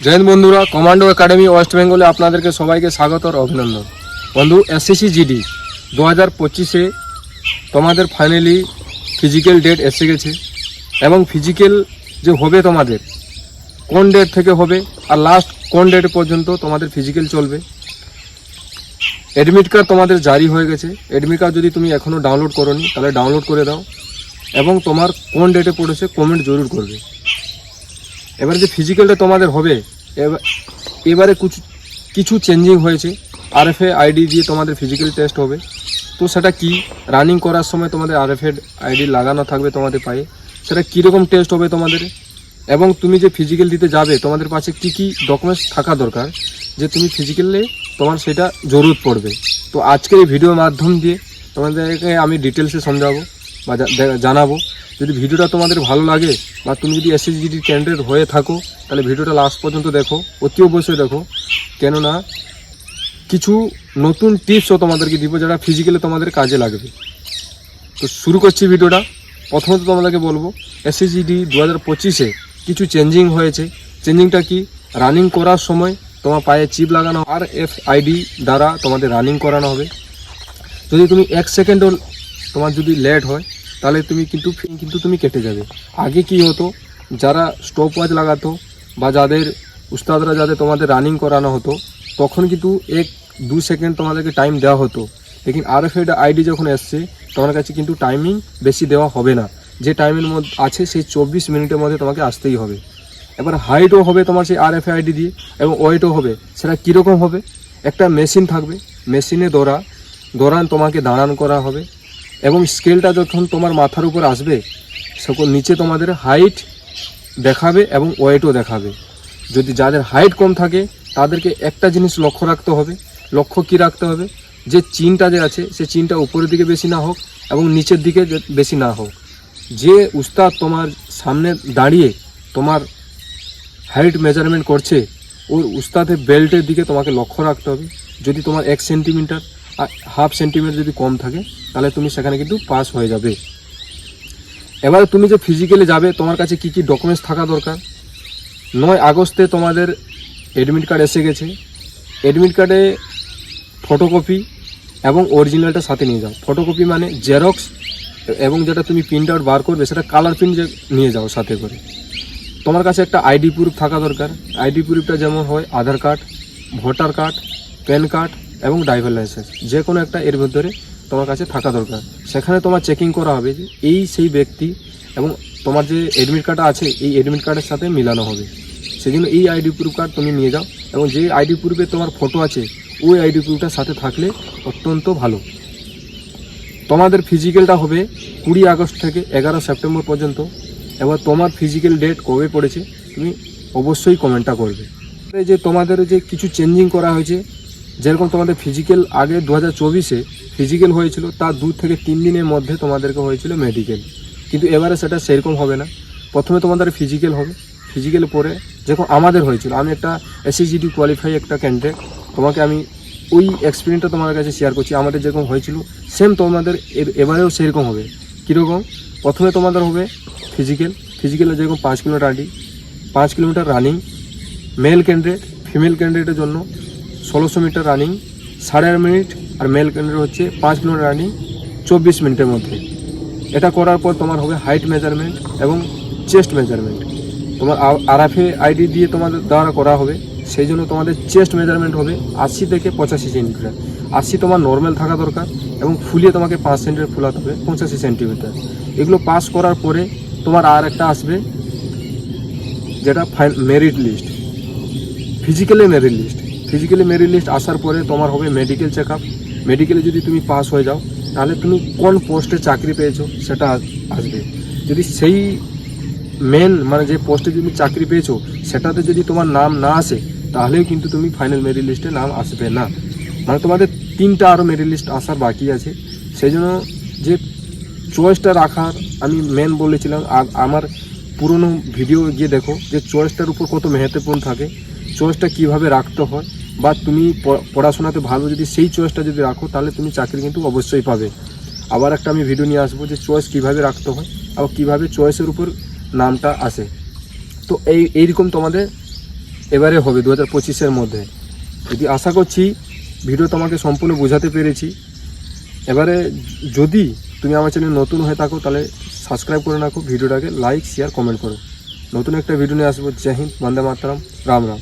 জয় হিন্দ বন্ধুরা commando academy West বেঙ্গলে আপনাদেরকে সবাইকে স্বাগত আর অভিনন্দন। বন্ধু এসএসসি জিডি দু হাজার পঁচিশে তোমাদের ফাইনালি ফিজিক্যাল ডেট এসে গেছে এবং ফিজিক্যাল যে হবে তোমাদের, কোন ডেট থেকে হবে আর লাস্ট কোন ডেট পর্যন্ত তোমাদের ফিজিক্যাল চলবে অ্যাডমিট কার্ড তোমাদের জারি হয়ে গেছে। অ্যাডমিট কার্ড যদি তুমি এখনও ডাউনলোড করোনি, তাহলে ডাউনলোড করে দাও এবং তোমার কোন ডেটে পড়েছে কমেন্ট জরুর করবে। এবার যে ফিজিক্যালটা তোমাদের হবে, এবার- কিছু কিছু চেঞ্জিং হয়েছে। আরএফএ আইডি দিয়ে তোমাদের ফিজিক্যাল টেস্ট হবে। তো সেটা কি? রানিং করার সময় তোমাদের আরএফএ আইডি লাগানো থাকবে তোমাদের পায়ে। সেটা কীরকম টেস্ট হবে তোমাদের? এবং তুমি যে ফিজিক্যাল দিতে যাবে, তোমাদের কাছে কি কি ডকুমেন্টস থাকা দরকার? যে তুমি ফিজিক্যালে তোমার সেটা জরুরত পড়বে। তো আজকের এই ভিডিওর মাধ্যম দিয়ে তোমাদেরকে আমি ডিটেলসে সমঝাবো। বা জানাব। যদি ভিডিওটা তোমাদের ভালো লাগে বা তুমি যদি এসএসজিডি ক্যান্ডিডেট হয়ে থাকো, তাহলে ভিডিওটা লাস্ট পর্যন্ত দেখো, অতি অবশ্যই দেখো। কেননা, কিছু নতুন টিপসও তোমাদেরকে দিব যারা ফিজিক্যালি তোমাদের কাজে লাগবে। তো শুরু করছি ভিডিওটা। প্রথমত তোমাদেরকে বলব এসএসজিডি দু হাজার পঁচিশে কিছু চেঞ্জিং হয়েছে। চেঞ্জিংটা কি? রানিং করার সময় তোমার পায়ে চিপ লাগানো আর এফ আইডি দ্বারা তোমাদের রানিং করানো হবে। যদি তুমি এক সেকেন্ডও তোমার যদি লেট হয় তাহলে তুমি কিন্তু ফিন কিন্তু তুমি কেটে যাবে। আগে কি হতো, যারা স্টপ ওয়াচ লাগাতো বা যাদের উস্তাদরা যাদের তোমাদের রানিং করানো হতো, তখন কিন্তু এক দু সেকেন্ড তোমাদেরকে টাইম দেওয়া হতো। লেকিন আর এফ আইডি যখন এসছে, তোমার কাছে কিন্তু টাইমিং বেশি দেওয়া হবে না। যে টাইমের মধ্যে আছে, সেই চব্বিশ মিনিটের মধ্যে তোমাকে আসতেই হবে। এবার হাইটও হবে তোমার সেই আর এফ আইডি দিয়ে, এবং ওয়েটও হবে। সেটা কীরকম হবে? একটা মেশিন থাকবে। মেশিনে দৌড়া। দৌড়ান তোমাকে দাঁড়ান করা হবে। এবং স্কেলটা যখন তোমার মাথার উপর আসবে, সকল নিচে তোমাদের হাইট দেখাবে এবং ওয়েটও দেখাবে। যদি যাদের হাইট কম থাকে, তাদেরকে একটা জিনিস লক্ষ্য রাখতে হবে। লক্ষ্য কি রাখতে হবে? যে চিনটা যে আছে, সে চিনটা উপরের দিকে বেশি না হোক এবং নিচের দিকে বেশি না হোক। যে উস্তাদ তোমার সামনে দাঁড়িয়ে তোমার হাইট মেজারমেন্ট করছে ওর উস্তাদের বেল্টের দিকে তোমাকে লক্ষ্য রাখতে হবে। যদি তোমার এক সেন্টিমিটার আর হাফ সেন্টিমিটার যদি কম থাকে তাহলে তুমি সেখানে কিন্তু পাস হয়ে যাবে। এবার তুমি যে ফিজিক্যালি যাবে, তোমার কাছে কি কি ডকুমেন্টস থাকা দরকার? নয় আগস্টে তোমাদের অ্যাডমিট কার্ড এসে গেছে। অ্যাডমিট কার্ডে ফটোকপি এবং অরিজিনালটা সাথে নিয়ে যাও। ফটোকপি মানে জেরক্স এবং যেটা তুমি প্রিন্ট আউট বার করবে, সেটা কালার প্রিন্ট নিয়ে যাও সাথে করে। তোমার কাছে একটা আইডি প্রুফ থাকা দরকার। আইডি প্রুফটা যেমন হয় Aadhaar card voter card PAN card এবং ড্রাইভার লাইসেন্স যে কোনো একটা এর ভিতরে তোমার কাছে থাকা দরকার। সেখানে তোমার চেকিং করা হবে যে এই সেই ব্যক্তি এবং তোমার যে অ্যাডমিট কার্ডটা আছে, এই অ্যাডমিট কার্ডের সাথে মিলানো হবে। সেই জন্য এই আইডি প্রুফ কার্ড তুমি নিয়ে যাও এবং যে আইডি প্রুফে তোমার ফটো আছে, ওই আইডি প্রুফটার সাথে থাকলে অত্যন্ত ভালো। তোমাদের ফিজিক্যালটা হবে কুড়ি আগস্ট থেকে এগারো সেপ্টেম্বর পর্যন্ত। এবার তোমার ফিজিক্যাল ডেট কবে পড়েছে, তুমি অবশ্যই কমেন্টটা করবে। যে তোমাদের যে কিছু চেঞ্জিং করা হয়েছে যেরকম তোমাদের ফিজিক্যাল আগে দু হাজার চব্বিশে ফিজিক্যাল হয়েছিল তার দু থেকে তিন দিনের মধ্যে তোমাদেরকে হয়েছিল মেডিকেল কিন্তু এবারে সেটা সেরকম হবে না। প্রথমে তোমাদের ফিজিক্যাল হবে। ফিজিক্যাল পরে যেরকম আমাদের হয়েছিল, আমি একটা এসএসজিডি কোয়ালিফাই একটা ক্যান্ডিডেট তোমাকে আমি ওই এক্সপিরিয়েন্সটা তোমাদের কাছে শেয়ার করছি। আমাদের যেরকম হয়েছিল সেম তোমাদের এবারেও সেরকম হবে। কীরকম? প্রথমে তোমাদের হবে ফিজিক্যাল ফিজিক্যালে যেরকম পাঁচ কিলোমিটার আডি পাঁচ kilometre running male candidate female ক্যান্ডিডেটের জন্য ষোলোশো মিটার রানিং সাড়ে মিনিট আর মেল ক্যান্ডিডেট হচ্ছে পাঁচ কিলোমিটার রানিং চব্বিশ মিনিটের মধ্যে। এটা করার পর তোমার হবে হাইট মেজারমেন্ট এবং চেস্ট মেজারমেন্ট তোমার আরএফএ আইডি দিয়ে তোমাদের দ্বারা করা হবে, সেই জন্য তোমাদের চেস্ট মেজারমেন্ট হবে আশি থেকে পঁচাশি সেন্টিমিটার আশি তোমার নর্মাল থাকা দরকার এবং ফুলিয়ে তোমাকে পাঁচ সেন্টিমিটার ফুলাতে হবে, পঁচাশি সেন্টিমিটার এগুলো পাস করার পরে তোমার আর একটা আসবে, যেটা merit list physically merit list physically merit list আসার পরে তোমার হবে মেডিকেল চেক আপ মেডিকেলে যদি তুমি পাস হয়ে যাও, তাহলে তুমি কোন পোস্টে চাকরি পেয়েছ সেটা আসবে। যদি সেই মেন মানে যে পোস্টে তুমি চাকরি পেয়েছ, সেটাতে যদি তোমার নাম না আসে তাহলেও কিন্তু তুমি ফাইনাল মেরিট লিস্টে নাম আসবে না। মানে তোমাদের তিনটা আরও মেরিট লিস্ট আসার বাকি আছে। সেই জন্য যে চয়েসটা রাখার, আমি মেন বলেছিলাম আর আমার পুরনো ভিডিও গিয়ে দেখো যে চয়েসটার উপর কত মেহত্বপূর্ণ থাকে। চয়েসটা কীভাবে রাখতে হয় বা তুমি পড়াশোনাতে ভালো যদি সেই চয়েসটা যদি রাখো, তাহলে তুমি চাকরি কিন্তু অবশ্যই পাবে। আবার একটা আমি ভিডিও নিয়ে আসব যে চয়েস কীভাবে রাখতে হয়, আবার কীভাবে চয়েসের উপর নামটা আসে। তো এই, এইরকম তোমাদের এবারে হবে দু হাজার পঁচিশের মধ্যে। যদি আশা করছি ভিডিও তোমাকে সম্পূর্ণ বোঝাতে পেরেছি। এবারে যদি তুমি আমার চ্যানেল নতুন হয়ে থাকো, তাহলে সাবস্ক্রাইব করে রাখো ভিডিওটাকে লাইক শেয়ার কমেন্ট করো। নতুন একটা ভিডিও নিয়ে আসব। জয় হিন্দ, বন্দে মাতরম, রাম রাম।